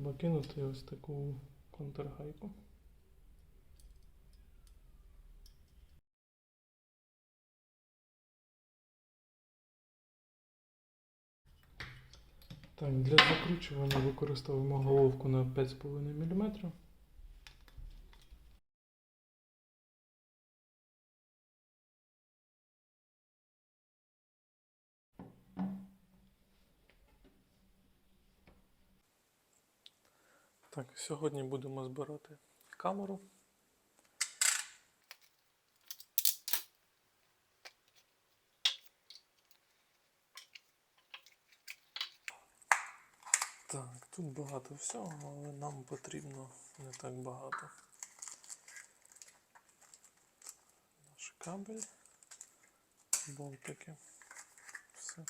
треба кинути ось таку контргайку. Так, для закручування використовуємо головку на 5,5 мм. Так, сьогодні будемо збирати камеру. Так, тут багато всього, але нам потрібно не так багато. Наш кабель, болтики. Все.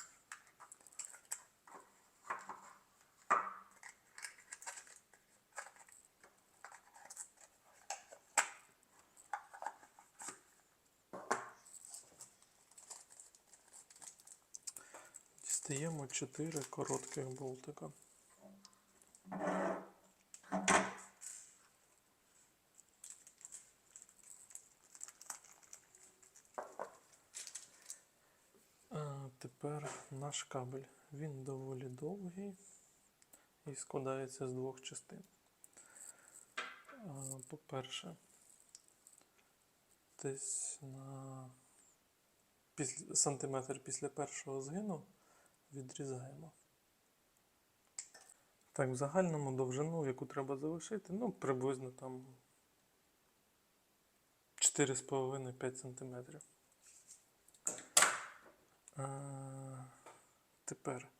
Дістаємо 4 коротких болтика. А тепер наш кабель. Він доволі довгий і складається з двох частин. По-перше, десь на сантиметр після першого згину відрізаємо. Так, в загальному довжину, яку треба залишити, ну, приблизно там 4,5-5 см. А, тепер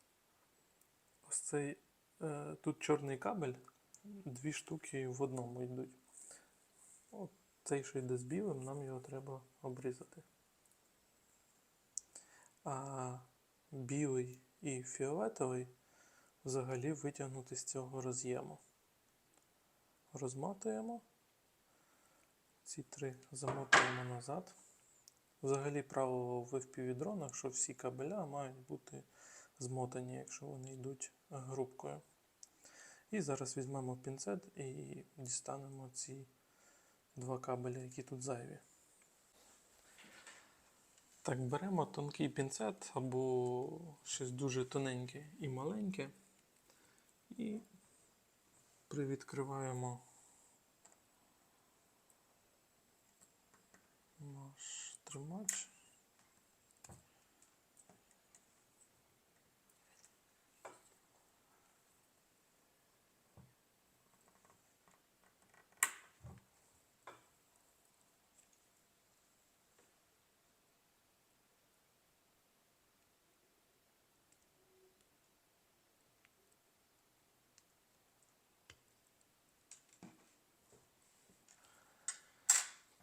ось цей е, тут чорний кабель, дві штуки в одному йдуть. От цей, що йде з білим, нам його треба обрізати. А білий і фіолетовий взагалі витягнути з цього роз'єму. Розмотуємо. Ці три замотуємо назад. Взагалі правило в FPV-дронах, що всі кабеля мають бути змотані, якщо вони йдуть групкою. І зараз візьмемо пінцет і дістанемо ці два кабеля, які тут зайві. Так, беремо тонкий пінцет або щось дуже тоненьке і маленьке. І привідкриваємо наш тримач.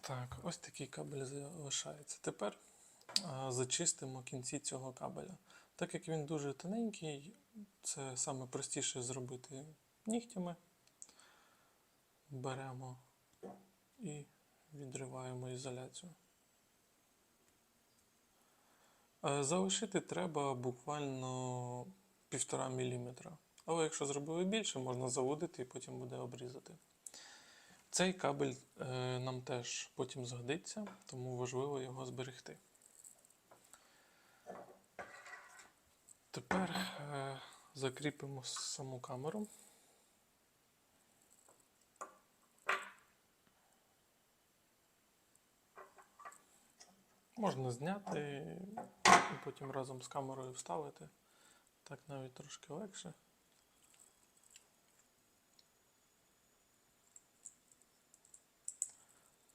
Так, ось такий кабель залишається. Тепер зачистимо кінці цього кабеля. Так як він дуже тоненький, це саме простіше зробити нігтями. Беремо і відриваємо ізоляцію. Е, Залишити треба буквально 1,5 мм. Але якщо зробили більше, можна заводити і потім буде обрізати. Цей кабель е, нам теж потім згодиться, тому важливо його зберегти. Тепер е, закріпимо саму камеру. Можна зняти і потім разом з камерою вставити. Так навіть трошки легше.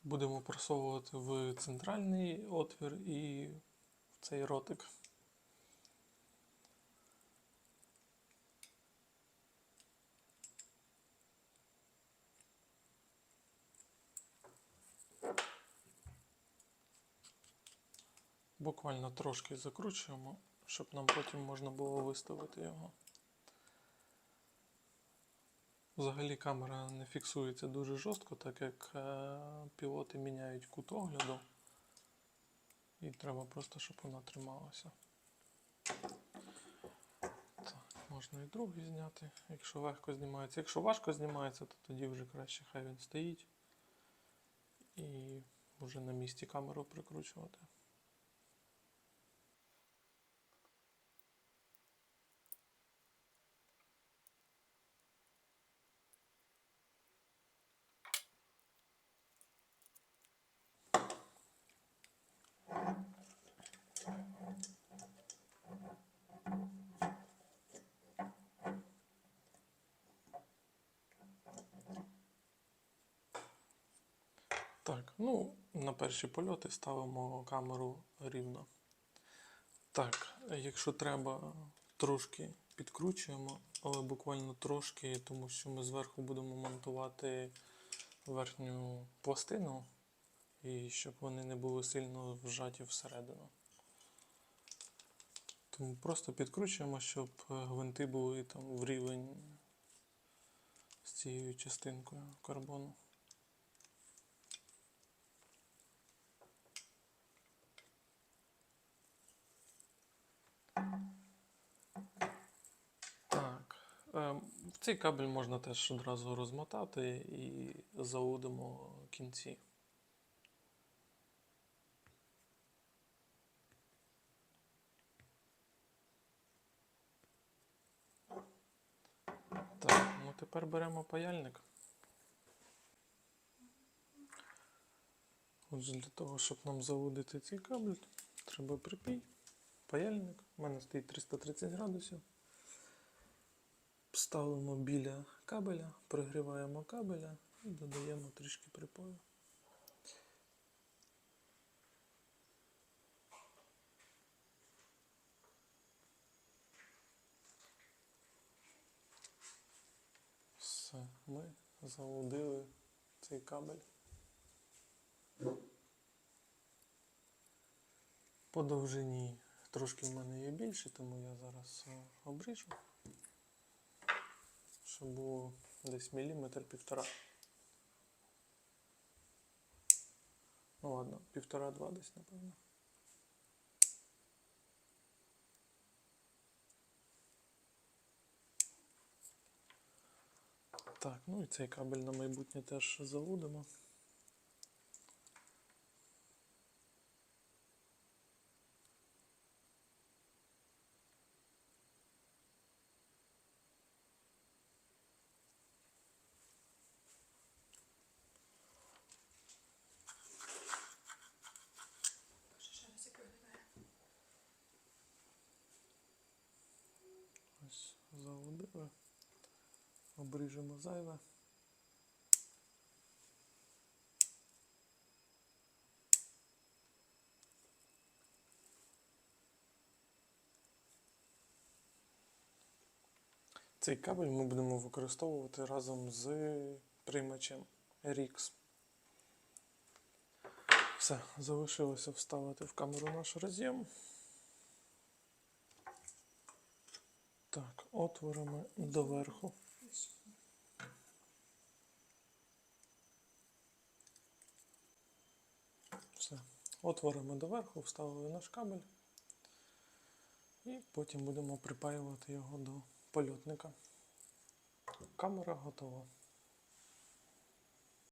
Будемо просовувати в центральний отвір і в цей ротик. Буквально трошки закручуємо, щоб нам потім можна було виставити його. Взагалі камера не фіксується дуже жорстко, так як е, пілоти міняють кут огляду. І треба просто, щоб вона трималася. Так, можна і другий зняти, якщо легко знімається. Якщо важко знімається, то тоді вже краще хай він стоїть. І вже на місці камеру прикручувати. Так, ну, на перші польоти ставимо камеру рівно. Так, якщо треба, трошки підкручуємо, але буквально трошки, тому що ми зверху будемо монтувати верхню пластину, і щоб вони не були сильно вжаті всередину. Тому просто підкручуємо, щоб е, гвинти були там в рівень з цією частинкою карбону. Так. ем, В цей кабель можна теж одразу розмотати і заудимо кінці. Так, ну тепер беремо паяльник. Отже, для того, щоб нам заудити цей кабель, треба припій, паяльник. У мене стоїть 330 градусів. Ставимо біля кабеля, прогріваємо кабеля і додаємо трішки припою. Все, ми залудили цей кабель. По довжині трошки в мене є більше, тому я зараз е, обріжу щоб було десь міліметр півтора. Ну ладно, півтора-два десь, напевно. Так, ну і цей кабель на майбутнє теж залудимо. Ще раз як виглядає. Ось залудили. Обріжемо зайве. Цей кабель ми будемо використовувати разом з приймачем RX. Все, залишилося вставити в камеру наш роз'єм. Так, отворами доверху. Все. Отворами доверху вставили наш кабель. І потім будемо припаювати його до польотника. Камера готова.